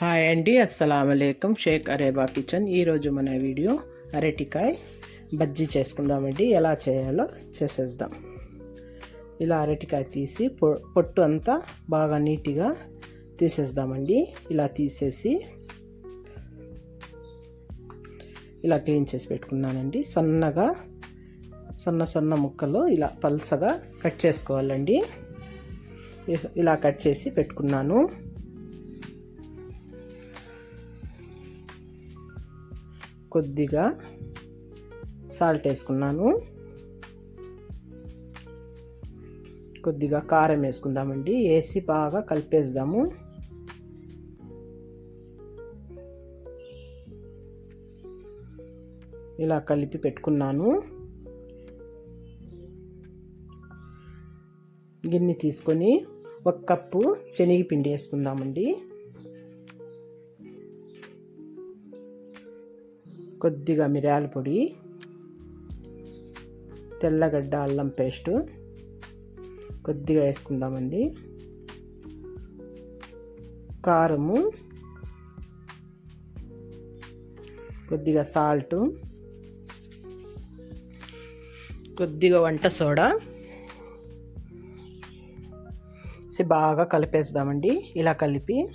Hi అండి అస్సలం అయికం షేక్ అరేబా కిచెన్. ఈరోజు మన వీడియో అరటికాయ బజ్జీ చేసుకుందామండి. ఎలా చేయాలో చేసేద్దాం. ఇలా అరటికాయ తీసి పొ పొట్టు అంతా బాగా నీట్గా తీసేద్దామండి. ఇలా తీసేసి ఇలా క్లీన్ చేసి పెట్టుకున్నానండి. సన్నగా సన్న సన్న ముక్కలు ఇలా పల్సగా కట్ చేసుకోవాలండి. ఇలా కట్ చేసి పెట్టుకున్నాను. కొద్దిగా సాల్ట్ వేసుకున్నాను. కొద్దిగా కారం వేసుకుందామండి. వేసి బాగా కలిపేద్దాము. ఇలా కలిపి పెట్టుకున్నాను. గిన్నె తీసుకొని ఒక కప్పు శనగపిండి వేసుకుందామండి. కొద్దిగా మిరియాల పొడి తెల్లగడ్డ అల్లం పేస్టు కొద్దిగా వేసుకుందామండి. కారము కొద్దిగా సాల్టు కొద్దిగా వంట సోడా. బాగా కలిపేద్దామండి ఇలా కలిపి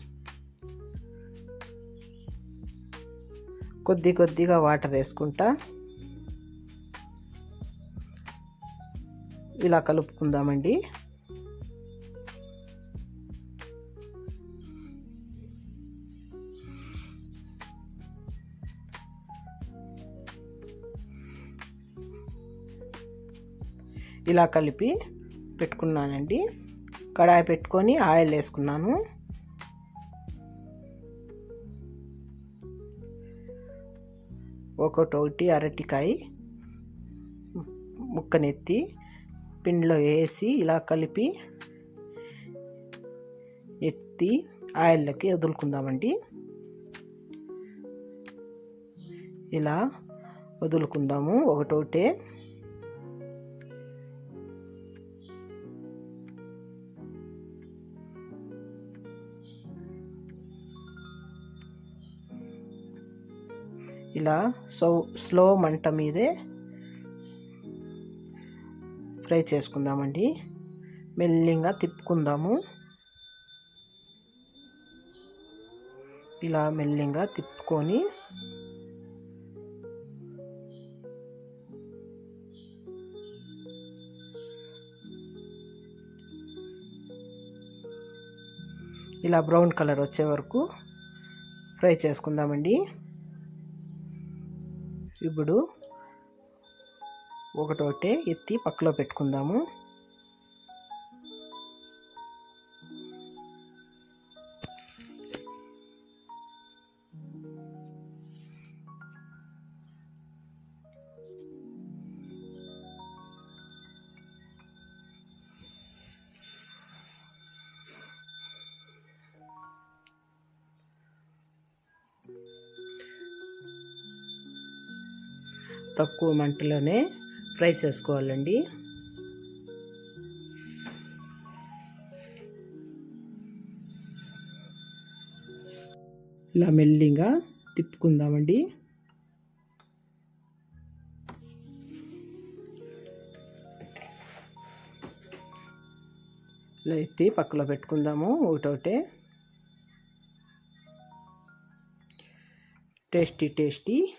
కొద్ది కొద్దిగా వాటర్ వేసుకుంటా. ఇలా కలుపుకుందామండి. ఇలా కలిపి పెట్టుకున్నానండి. కడాయి పెట్టుకొని ఆయిల్ వేసుకున్నాను. ఒకటొకటి అరటికాయ ముక్కనెత్తి పిండిలో వేసి ఇలా కలిపి ఎత్తి ఆయిల్లోకి వదులుకుందామండి. ఇలా వదులుకుందాము ఒకటోటే ఇలా సో స్లో మంట మీదే ఫ్రై చేసుకుందామండి. మెల్లిగా తిప్పుకుందాము. ఇలా మెల్లిగా తిప్పుకొని ఇలా బ్రౌన్ కలర్ వచ్చే వరకు ఫ్రై చేసుకుందామండి. ఇప్పుడు ఒకటోటే ఎత్తి పక్కలో పెట్టుకుందాము. తక్కువ మంటలోనే ఫ్రై చేసుకోవాలండి. ఇలా మెల్లిగా తిప్పుకుందామండి. ఇలా ఎత్తి పక్కలో పెట్టుకుందాము ఒకటోటే టేస్టీ టేస్టీ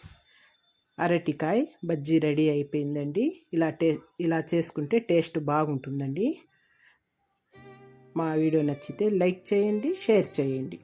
అరటికాయ బజ్జీ రెడీ అయిపోయిందండి. ఇలా టే ఇలా చేసుకుంటే టేస్ట్ బాగుంటుందండి. మా వీడియో నచ్చితే లైక్ చేయండి షేర్ చేయండి.